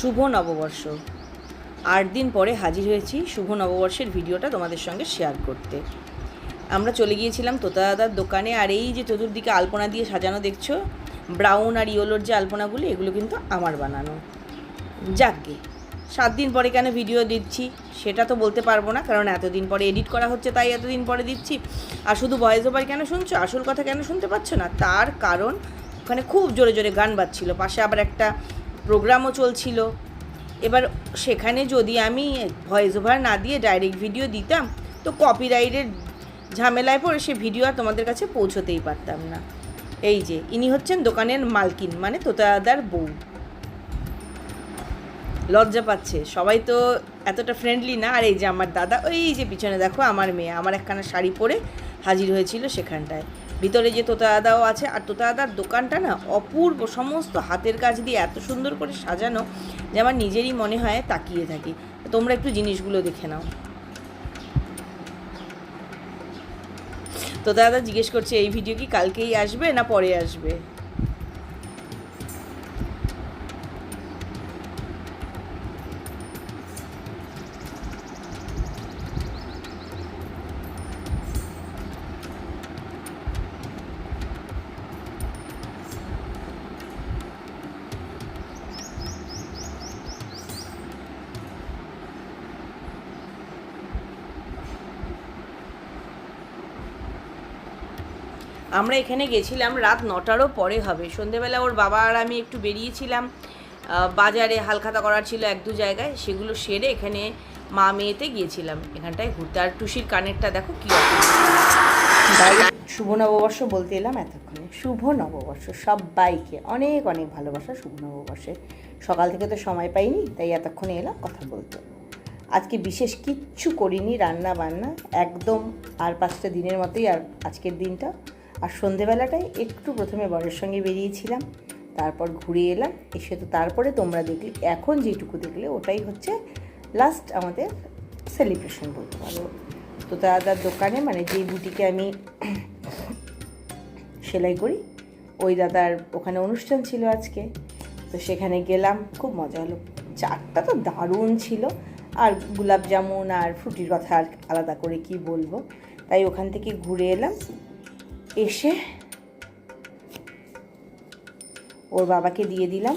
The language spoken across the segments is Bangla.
শুভ নববর্ষ। আট দিন পরে হাজির হয়েছি শুভ নববর্ষের ভিডিওটা তোমাদের সঙ্গে শেয়ার করতে। আমরা চলে গিয়েছিলাম তোতাদাদার দোকানে, আর এই যে চতুর্দিকে আলপনা দিয়ে সাজানো দেখছ ব্রাউন আর ইয়েলোর যে আলপনাগুলো, এগুলো কিন্তু আমার বানানো। যাকগে, সাত দিন পরে কেন ভিডিও দিচ্ছি সেটা তো বলতে পারব না, কারণ এতদিন পরে এডিট করা হচ্ছে, তাই এতদিন পরে দিচ্ছি। আর শুধু ভয়েস ওভার কেন শুনছো? আসল কথা কেন শুনতে পাচ্ছ না? তার কারণ ওখানে খুব জোরে জোরে গান বাজছিল, পাশে আবার একটা প্রোগ্রামও চলছিল। এবার সেখানে যদি আমি ভয়েস ওভার না দিয়ে ডাইরেক্ট ভিডিও দিতাম, তো কপিরাইটের ঝামেলায় পড়ে সে ভিডিও আর তোমাদের কাছে পৌঁছতেই পারতাম না। এই যে, ইনি হচ্ছেন দোকানের মালকিন মানে তোতাদার বউ। লজ্জা পাচ্ছে, সবাই তো এতটা ফ্রেন্ডলি না। আর এই যে আমার দাদা, ওই যে পিছনে দেখো আমার মেয়ে, আমার একখানা শাড়ি পরে হাজির হয়েছিল সেখানটায়। ভিতরে যে তোতা আদাও আছে, আর তোতা আদার দোকানটা না অপূর্ব, সমস্ত হাতের কাজ দিয়ে এত সুন্দর করে সাজানো যে আমার নিজেরই মনে হয় তাকিয়ে থাকি। তোমরা একটু জিনিসগুলো দেখে নাও। তোতা দাদা জিজ্ঞেস করছে, এই ভিডিও কি কালকেই আসবে না পরে আসবে? আমরা এখানে গেছিলাম রাত নটারও পরে হবে। সন্ধেবেলা ওর বাবা আর আমি একটু বেরিয়েছিলাম। বাজারে হালখাতা করার ছিল এক দু জায়গায়। সেগুলো সেরে এখানে মা মেয়েতে গিয়েছিলাম। এখানটায় ঘুরতে। আর টুসির কানেরটা দেখো কী শুভ নববর্ষ বলতে এলাম এতক্ষণে। শুভ নববর্ষ সবাইকে। অনেক অনেক ভালোবাসা শুভ নববর্ষে। সকাল থেকে তো সময় পাইনি, তাই এতক্ষণে এলাম কথা বলতে। আজকে বিশেষ কিচ্ছু করিনি রান্না বান্না একদম আর পাঁচটা দিনের মতোই আর আজকের দিনটা। আর সন্ধেবেলাটায় একটু প্রথমে বরের সঙ্গে বেরিয়েছিলাম, তারপর ঘুরে এলাম, এসে তো তারপরে তোমরা দেখলে, এখন যেটুকু দেখলে ওটাই হচ্ছে লাস্ট আমাদের সেলিব্রেশন বলতে পারো। তো দাদার দোকানে মানে যেই বুটিকে আমি সেলাই করি, ওই দাদার ওখানে অনুষ্ঠান ছিল আজকে, তো সেখানে গেলাম, খুব মজা হলো। চাটটা তো দারুণ ছিল, আর গোলাপ জামুন আর ফ্রুটির কথা আর আলাদা করে কি বলব। তাই ওখান থেকে ঘুরে এলাম এসে ওর বাবাকে দিয়ে দিলাম।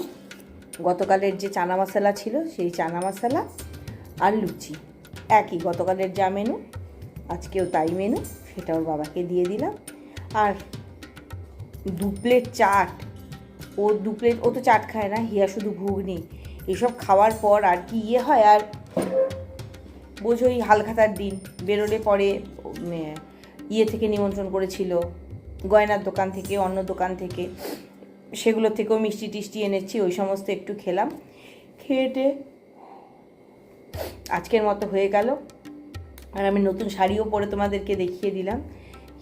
গতকালের যে চানা মশলা ছিল, সেই চানা মশলা আর লুচি। একই গতকালের যা মেনু আজকেও তাই মেনু সেটা ওর বাবাকে দিয়ে দিলাম। আর দু প্লেট চাট, ও দু প্লেট ও তো চাট খায় না, হিয়া শুধু ঘুগনি। এসব খাওয়ার পর আর কি ইয়ে হয় আর বোঝোই হালখাতার দিন। বেরোলে পরে ইয়ে থেকে নিমন্ত্রণ করেছিল। গয়নার দোকান থেকে, অন্য দোকান থেকে, সেগুলো থেকেও মিষ্টি টিষ্টি এনেছি, ওই সমস্ত একটু খেলাম। খেয়েটে আজকের মতো হয়ে গেল। আর আমি নতুন শাড়িও পরে তোমাদেরকে দেখিয়ে দিলাম।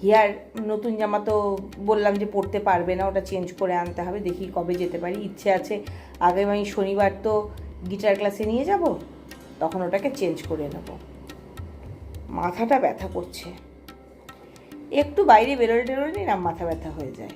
হিয়ার, নতুন জামা তো বললাম যে পরতে পারবে না, ওটা চেঞ্জ করে আনতে হবে, দেখি কবে যেতে পারি। ইচ্ছে আছে, আগামী শনিবার তো গিটার ক্লাসে নিয়ে যাব, তখন ওটাকে চেঞ্জ করে নেব। মাথাটা ব্যথা করছে। একটু বাইরে বেরোলে টেরোলে না মাথা ব্যথা হয়ে যায়।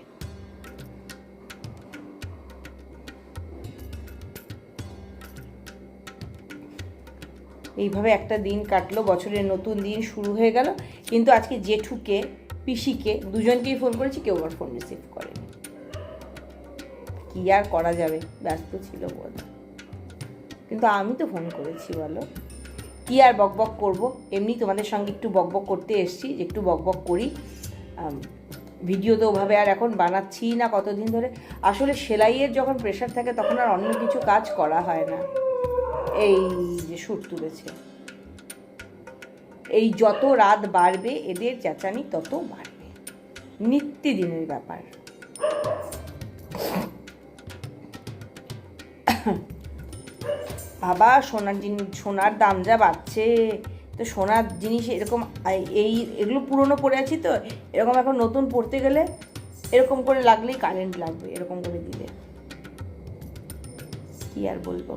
এইভাবে একটা দিন কাটলো, বছরের নতুন দিন শুরু হয়ে গেল। কিন্তু আজকে জেঠুকে, পিসিকে দুজনকেই ফোন করেছি, কেউ আমার ফোন রিসিভ করেনি। কি আর করা যাবে? ব্যস্ত ছিল বোধ কিন্তু আমি তো ফোন করেছি বলো। কি আর বকবক করব? এমনি তোমাদের সঙ্গে একটু বকবক করতে এসছি, যে একটু বকবক করি। ভিডিও তো ওভাবে আর এখন বানাচ্ছি না কতদিন ধরে। আসলে সেলাইয়ের যখন প্রেশার থাকে, তখন আর অন্য কিছু কাজ করা হয় না। এই যে সুর তুলেছে। এই যত রাত বাড়বে, এদের চেঁচানি তত বাড়বে। নিত্যদিনের ব্যাপার। বাবা, সোনার জিনিস সোনার দাম যা বাড়ছে। তো সোনার জিনিস এরকম এই, এগুলো পুরনো পড়ে আছি তো, এরকম এখন নতুন পড়তে গেলে এরকম করে লাগলেই কারেন্ট লাগবে, এরকম করে দিলে। কি আর বলব?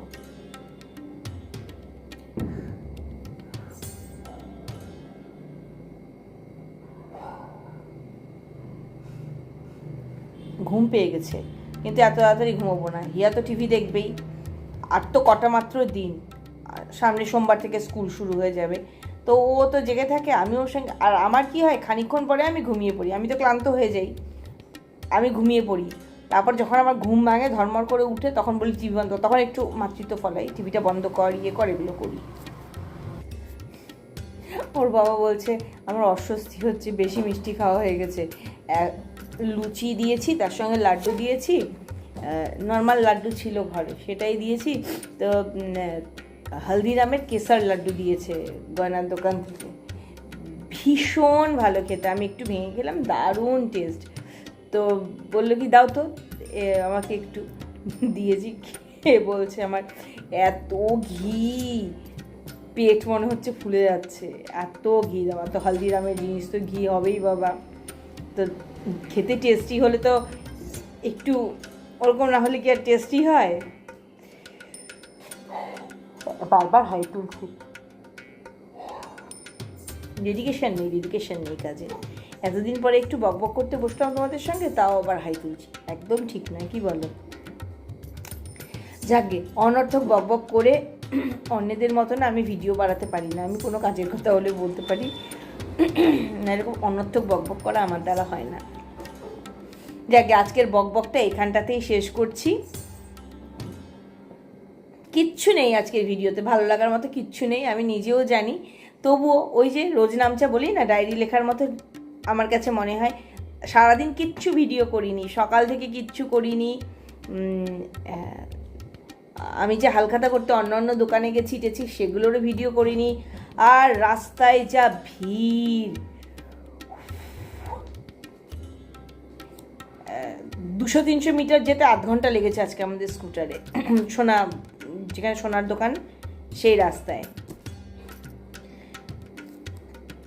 ঘুম পেয়ে গেছে, কিন্তু এত তাড়াতাড়ি ঘুমোবো না। হিয়া তো টিভি দেখবেই। আর তো কটা মাত্র দিন। সামনে সোমবার থেকে স্কুল শুরু হয়ে যাবে। তো ও তো জেগে থাকে, আমি ওর সঙ্গে, আর আমার কি হয়, খানিকক্ষণ পরে আমি ঘুমিয়ে পড়ি। আমি তো ক্লান্ত হয়ে যাই। আমি ঘুমিয়ে পড়ি। তারপর যখন আমার ঘুম ভাঙে, ধর্মর করে উঠে তখন বলি, টিভি বন্ধ। তখন একটু মাতৃত্ব ফলাই, টিভিটা বন্ধ কর ইয়ে কর, এগুলো করি। ওর বাবা বলছে, আমার অস্বস্তি হচ্ছে, বেশি মিষ্টি খাওয়া হয়ে গেছে। লুচি দিয়েছি, তার সঙ্গে লাড্ডু দিয়েছি। নর্মাল লাড্ডু ছিল ঘরে, সেটাই দিয়েছি। তো হলদিরামের কেসার লাড্ডু দিয়েছে গয়নার দোকান থেকে। ভীষণ ভালো খেতে, আমি একটু ভেঙে খেলাম, দারুণ টেস্ট তো বলল কি, দাও তো। আমাকে একটু দিয়েছি, খেয়ে বলছে আমার, এত ঘি, পেট মনে হচ্ছে ফুলে যাচ্ছে, এত ঘি দেওয়া তো হলদিরামের জিনিস, তো ঘি হবেই বাবা। তো খেতে টেস্টি হলে তো একটু ওরকম না হলে কি আর টেস্টি হয়? বারবার হাই তুলছি। ডেডিকেশন নেই ডেডিকেশন নেই কাজে। এতদিন পরে একটু বকবক করতে বসলাম তোমাদের সঙ্গে তাও আবার হাই তুলছি। একদম ঠিক নয় কি বলো? যাকে অনর্থক বকবক করে অন্যদের মতন আমি ভিডিও বাড়াতে পারি না আমি কোনো কাজের কথা হলে বলতে পারি। না এরকম অনর্থক বকবক করা আমার দ্বারা হয় না। যাকে, আজকের বকবকটা এখানটাতেই শেষ করছি। কিচ্ছু নেই আজকের ভিডিওতে, ভালো লাগার মতো কিচ্ছু নেই, আমি নিজেও জানি। তবুও ওই যে রোজ নামচা বলি না, ডায়েরি লেখার মতো আমার কাছে মনে হয়, সারাদিন কিচ্ছু ভিডিও করিনি, সকাল থেকে কিচ্ছু করিনি। আমি যে হালখাতা করতে অন্য অন্য দোকানে গেছি টেছি সেগুলোরও ভিডিও করিনি। আর রাস্তায় যা ভিড় দুশো তিনশো মিটার যেতে আধ ঘণ্টা লেগেছে আজকে আমাদের স্কুটারে। সোনা, যেখানে সোনার দোকান, সেই রাস্তায়।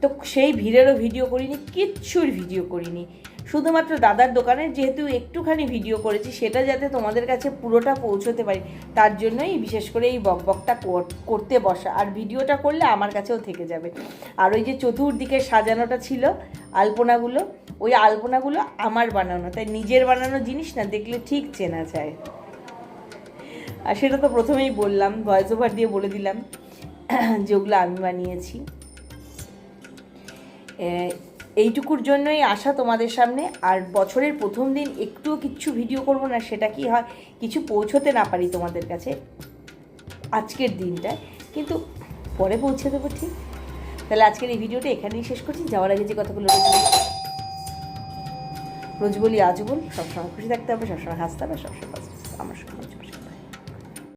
তো সেই ভিড়েরও ভিডিও করিনি, কিচ্ছুর ভিডিও করিনি। শুধুমাত্র দাদার দোকানের যেহেতু একটুখানি ভিডিও করেছি, সেটা যাতে তোমাদের কাছে পুরোটা পৌঁছতে পারি, তার জন্যই বিশেষ করে এই বকবকটা কর- করতে বসা। আর ভিডিওটা করলে আমার কাছেও থেকে যাবে। আর ওই যে চতুর্দিকে সাজানোটা ছিল, আলপনাগুলো ওই আলপনাগুলো আমার বানানো। তাই নিজের বানানো জিনিস না, দেখলে ঠিক চেনা যায়। আর সেটা তো প্রথমেই বললাম, ভয়েস ওভার দিয়ে বলে দিলাম যে ওগুলো আমি বানিয়েছি। এইটুকুর জন্যই আসা তোমাদের সামনে। আর বছরের প্রথম দিন একটুও কিচ্ছু ভিডিও করব না, সেটা কি হয়, কিছু পৌঁছতে না পারি তোমাদের কাছে আজকের দিনটায়। কিন্তু পরে পৌঁছে দেবো ঠিক। তাহলে আজকের এই ভিডিওটা এখানেই শেষ করছি। যাওয়ার আগে যে কথাগুলো রোজ বলি আজ বল সবসময় খুশি থাকতে হবে সবসময় হাসতে হবে সবসময়